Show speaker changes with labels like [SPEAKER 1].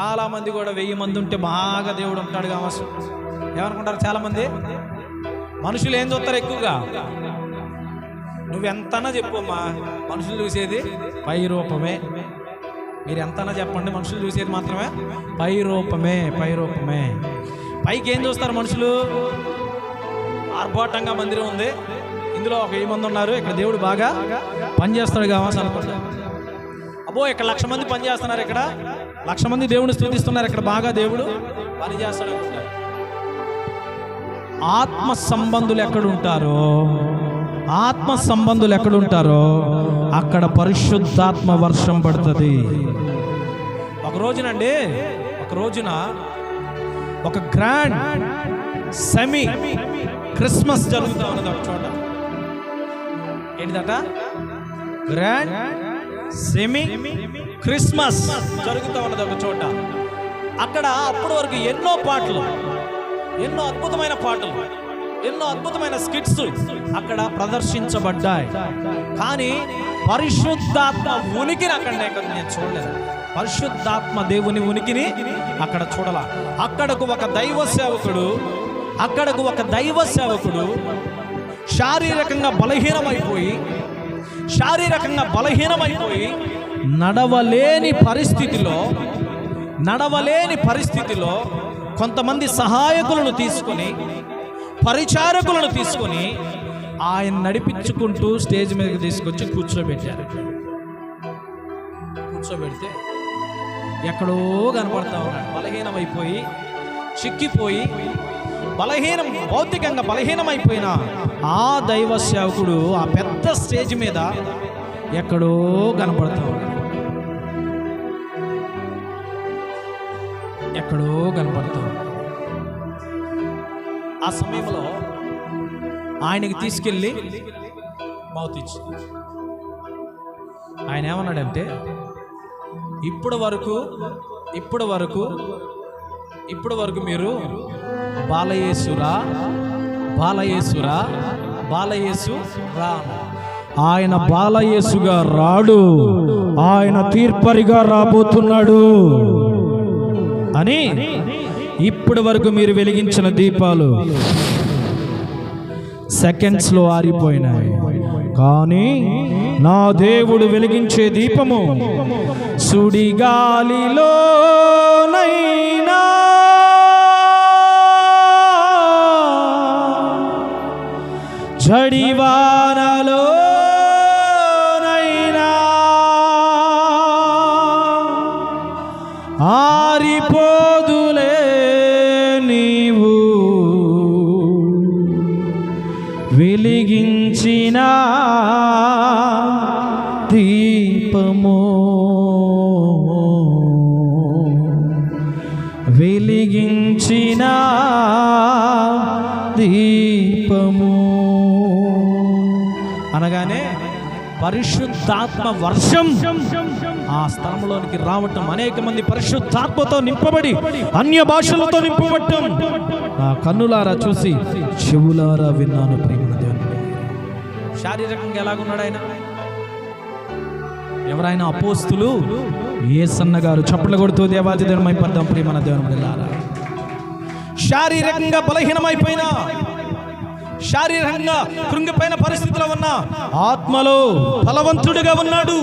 [SPEAKER 1] చాలా మంది కూడా వెయ్యి మంది ఉంటే బాగా దేవుడు ఉంటాడు కావచ్చు. ఏమనుకుంటారు చాలామంది? మనుషులు ఏం చూస్తారు ఎక్కువగా? నువ్వెంతనా చెప్పమ్మా మనుషులు చూసేది పై రూపమే మీరు ఎంతనా చెప్పండి మనుషులు చూసేది మాత్రమే పై రూపమే పై రూపమే పైకి ఏం చూస్తారు మనుషులు? ఆర్భాటంగా మందిరం ఉంది. ఇందులో ఒక వెయ్యి మంది ఉన్నారు. ఇక్కడ దేవుడు బాగా పనిచేస్తాడు కావచ్చు అనుకుంటారు అబ్బో ఇక్కడ లక్ష మంది పని చేస్తున్నారు ఇక్కడ. లక్ష మంది దేవుని స్థుతిస్తున్నారు ఇక్కడ బాగా దేవుడు పనిచేస్తాడు ఆత్మ సంబంధులు ఎక్కడుంటారో ఆత్మ సంబంధులు ఎక్కడుంటారో అక్కడ పరిశుద్ధాత్మ వర్షం పడుతుంది. ఒక రోజునండి ఒక రోజున ఒక గ్రాండ్ సెమీ క్రిస్మస్ జరుగుతా ఉన్నది ఒక చోట. ఏంటిదట? గ్రాండ్ సెమీ క్రిస్మస్ జరుగుతూ ఉన్నది ఒక చోట. అక్కడ అప్పటి వరకు ఎన్నో పాటలు ఎన్నో అద్భుతమైన పాటలు ఎన్నో అద్భుతమైన స్కిట్స్ అక్కడ ప్రదర్శించబడ్డాయి. కానీ పరిశుద్ధాత్మ ఉనికిని అక్కడ నేను నేను చూడలేదు. పరిశుద్ధాత్మ దేవుని ఉనికిని అక్కడ చూడాల. అక్కడకు ఒక దైవ సేవకుడు అక్కడకు ఒక దైవ సేవకుడు శారీరకంగా బలహీనమైపోయి శారీరకంగా బలహీనమైపోయి నడవలేని పరిస్థితిలో నడవలేని పరిస్థితిలో కొంతమంది సహాయకులను తీసుకొని పరిచారకులను తీసుకొని ఆయన నడిపించుకుంటూ స్టేజ్ మీదకి తీసుకొచ్చి కూర్చోబెట్టారు. కూర్చోబెడితే ఎక్కడో కనపడతా ఉన్నాడు. బలహీనమైపోయి చిక్కిపోయి బలహీనం భౌతికంగా బలహీనమైపోయిన ఆ దైవ సేవకుడు ఆ పెద్ద స్టేజ్ మీద ఎక్కడో కనపడతా ఉన్నాడు ఎక్కడో కనపడతా ఉన్నాడు ఆ సమయంలో ఆయనకి తీసుకెళ్ళి ఇచ్చి ఆయన ఏమన్నాడంటే ఇప్పటి వరకు ఇప్పటి వరకు ఇప్పటి వరకు మీరు బాలయేసురా బాలయేసురా బాలయేసు రా ఆయన బాలయేసుగా రాడు. ఆయన తీర్పరిగా రాబోతున్నాడు. అని ఇప్పటి వరకు మీరు వెలిగించిన దీపాలు సెకండ్స్లో ఆరిపోయినాయి. కానీ నా దేవుడు వెలిగించే దీపము సుడిగాలిలో నైనా జడివానలో ఆరిపోదులే నీవు. వెలిగించిన దీపము. వెలిగించిన దీపము. అనగానే పరిశుద్ధాత్మ వర్షం ఆ స్థలంలోనికి రావటం అనేక మంది పరిశుద్ధాత్మతో నింపబడి అన్య భాషలతో నింపబడటం. నా కన్నులారా చూసి చెవులారా విన్నాను ప్రేమ దేవుని శారీరకంగా ఎలాగున్నాడు ఆయన? ఎవరైనా అపోస్తులు? ఏ సన్నగారు చప్పట్లు కొడుతూ దేవాది దేవుని పడ్డాం ప్రియమన దేవుని శారీరకంగా బలహీనమైపోయినా శారీరకంగా కృంగిపోయిన పరిస్థితిలో ఉన్న ఆత్మలో బలవంతుడిగా ఉన్నాడు.